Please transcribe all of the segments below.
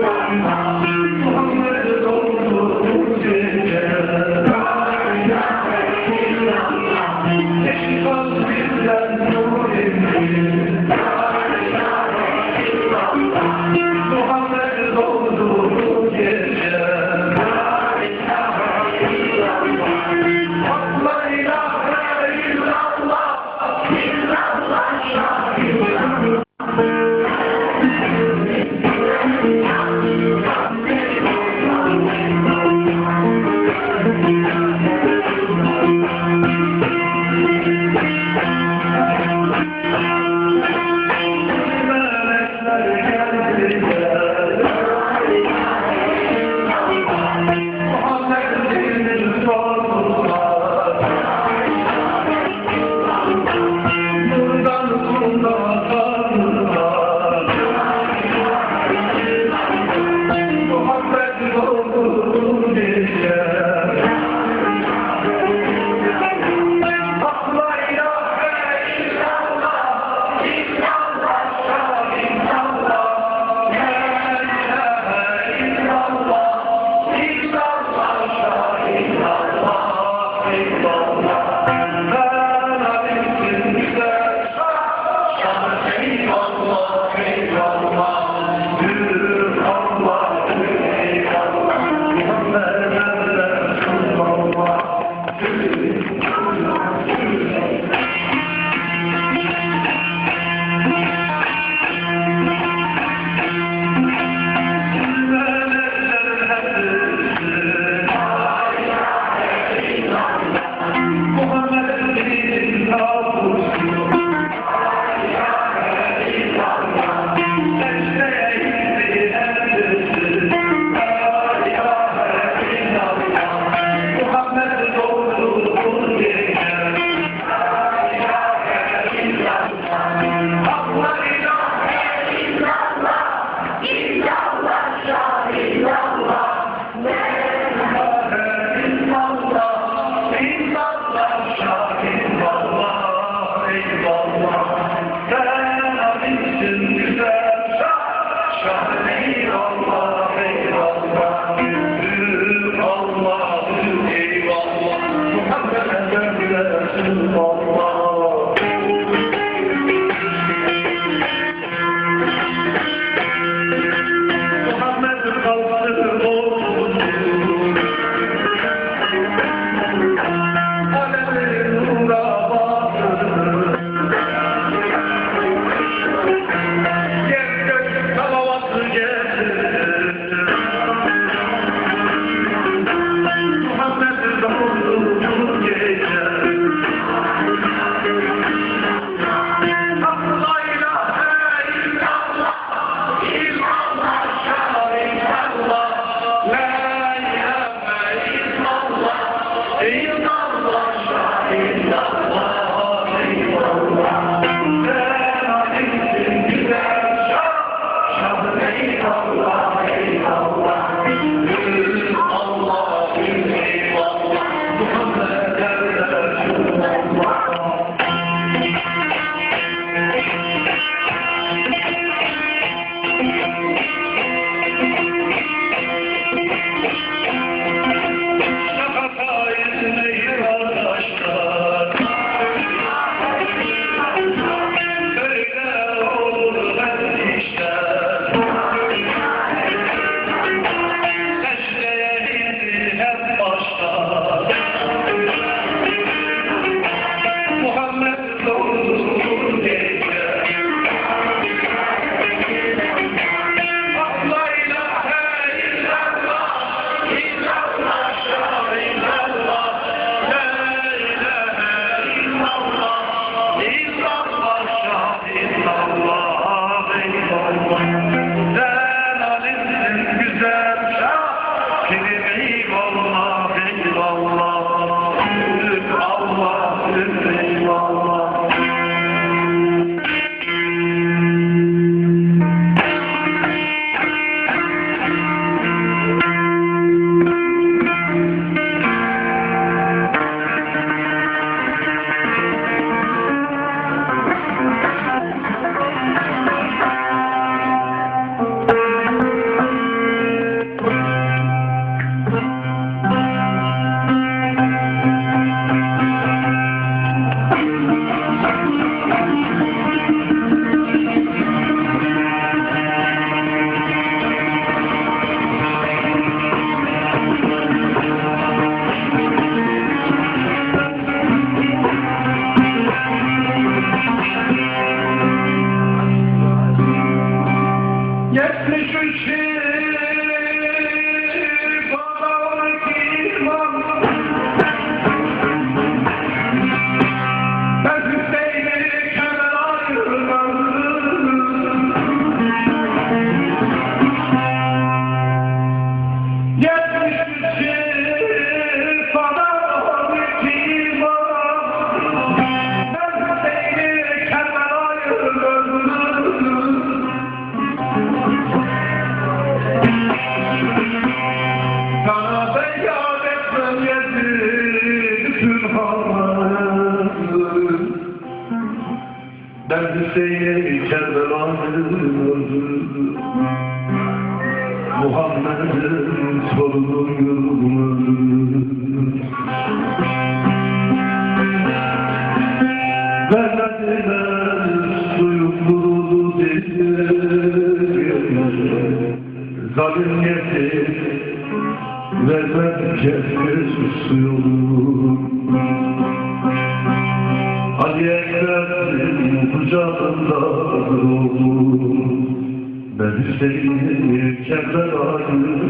Thank you. Allah, ben abimsin güzel, şahane Allah. eyvallah Sen abisin güzel şah Şah eyvallah Hüseyin'e Kerbela'nın Muhammed'in sorunun Vermediler suyukluluğu değil Zalim yetim Vermedi kesmiş suyunu Sevindim, şevkler ağacımızı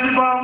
Silver